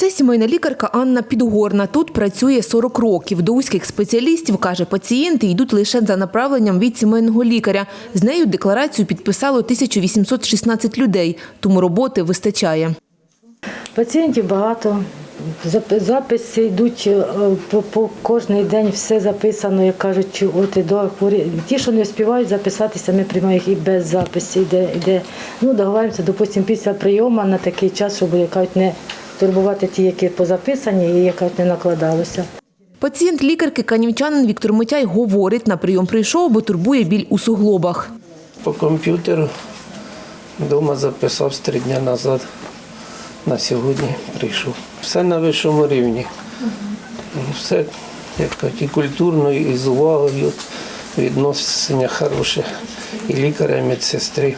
Це сімейна лікарка Анна Підгорна. Тут працює 40 років. До узьких спеціалістів, каже, пацієнти йдуть лише за направленням від сімейного лікаря. З нею декларацію підписало 1816 людей, тому роботи вистачає. Пацієнтів багато. Записи йдуть е, по, кожний день, все записано, як кажуть, от до хворі. Ті, що не співають записатися, ми приймаємо їх і без запису. Йде, йде. Ну, договоримося, допустимо, після прийому на такий час, щоб як кажуть, не турбувати ті, які позаписані, і як не накладалося. Пацієнт лікарки канівчанин Віктор Митяй говорить, на прийом прийшов, бо турбує біль у суглобах. По комп'ютеру вдома записав з три дні назад. На сьогодні прийшов. Все на вищому рівні. Все, як і культурно, і з увагою, відношення хороше. І лікаря, і медсестри.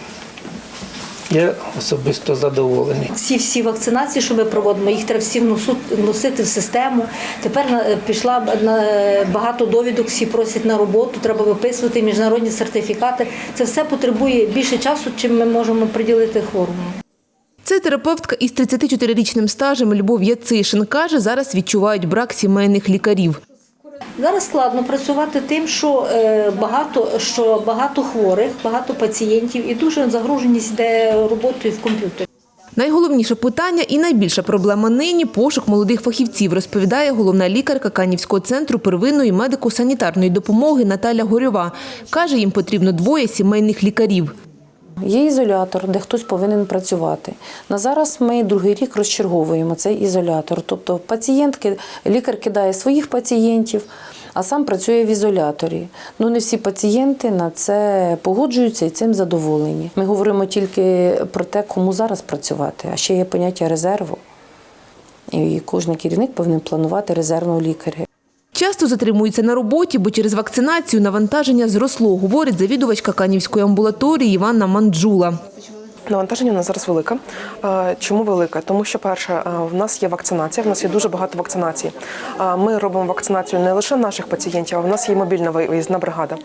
Я особисто задоволений. Ці всі вакцинації, що ми проводимо, їх треба всі вносити в систему. Тепер на- пішла на багато довідок, всі просять на роботу, треба виписувати міжнародні сертифікати. Це все потребує більше часу, чим ми можемо приділити хворому. Це терапевтка із 34-річним стажем Любов Яцишин. Каже, зараз відчувають брак сімейних лікарів. Зараз складно працювати тим, що е, багато що багато хворих, багато пацієнтів і дуже загруженість йде роботою в комп'ютері. Найголовніше питання і найбільша проблема нині – пошук молодих фахівців, розповідає головна лікарка Канівського центру первинної медико-санітарної допомоги Наталя Горьова. Каже, їм потрібно двоє сімейних лікарів. Є ізолятор, де хтось повинен працювати. На зараз ми другий рік розчерговуємо цей ізолятор. Тобто пацієнтки, лікар кидає своїх пацієнтів, а сам працює в ізоляторі. Ну не всі пацієнти на це погоджуються і цим задоволені. Ми говоримо тільки про те, кому зараз працювати, а ще є поняття резерву. І кожен керівник повинен планувати резервного лікаря. Часто затримуються на роботі, бо через вакцинацію навантаження зросло, говорить завідувачка Канівської амбулаторії Іванна Манджула. Навантаження у нас зараз велике. Е, Чому велике? Тому що, перше, е, в нас є вакцинація, в нас є дуже багато вакцинацій. Е, Ми робимо вакцинацію не лише наших пацієнтів, а в нас є мобільна виїзна бригада.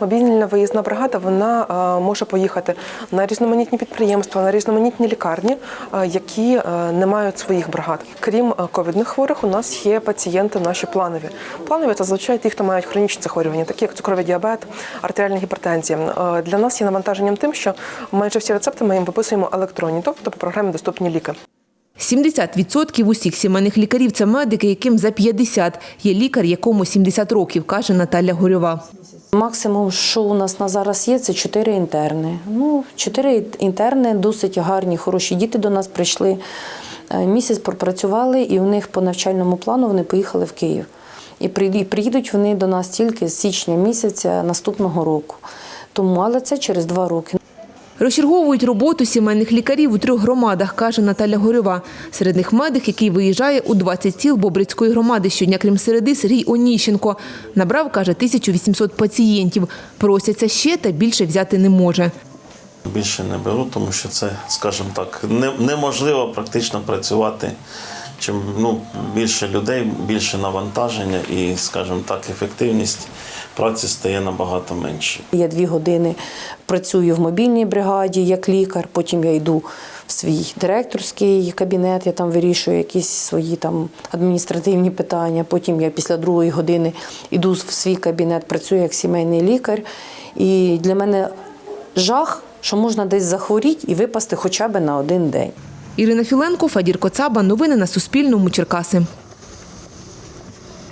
Мобільна виїзна бригада вона може поїхати на різноманітні підприємства, на різноманітні лікарні, які не мають своїх бригад. Крім ковідних хворих, у нас є пацієнти наші планові. Планові це зазвичай ті, хто мають хронічні захворювання, такі як цукровий діабет, артеріальна гіпертензія. Для нас є навантаженням тим, що майже всі рецепти ми їм виписуємо електронні, тобто по програмі доступні ліки. 70% усіх сімейних лікарів – це медики, яким за 50. Є лікар, якому 70 років, каже Наталя Горьова. Максимум, що у нас на зараз є, це чотири інтерни. Ну, чотири інтерни, досить гарні, хороші діти до нас прийшли. Е, Місяць пропрацювали, і у них по навчальному плану вони поїхали в Київ. І приїдуть вони до нас тільки з січня місяця наступного року. Тому, але це через два роки. Розчерговують роботу сімейних лікарів у трьох громадах, каже Наталя Горьова. Серед них медик, який виїжджає у 20 сіл Бобрицької громади щодня, крім середи, Сергій Оніщенко. Набрав, каже, 1800 пацієнтів. Просяться ще та більше взяти не може. Більше не беру, тому що це, скажімо так, неможливо практично працювати. Чим ну, більше людей, більше навантаження і, скажімо так, ефективність праці стає набагато менше. Я дві години працюю в мобільній бригаді як лікар, потім я йду в свій директорський кабінет, я там вирішую якісь свої там адміністративні питання. Потім я після другої години йду в свій кабінет, працюю як сімейний лікар. І для мене жах, що можна десь захворіти і випасти хоча б на один день. Ірина Філенко, Фадір Коцаба. Новини на Суспільному. Черкаси.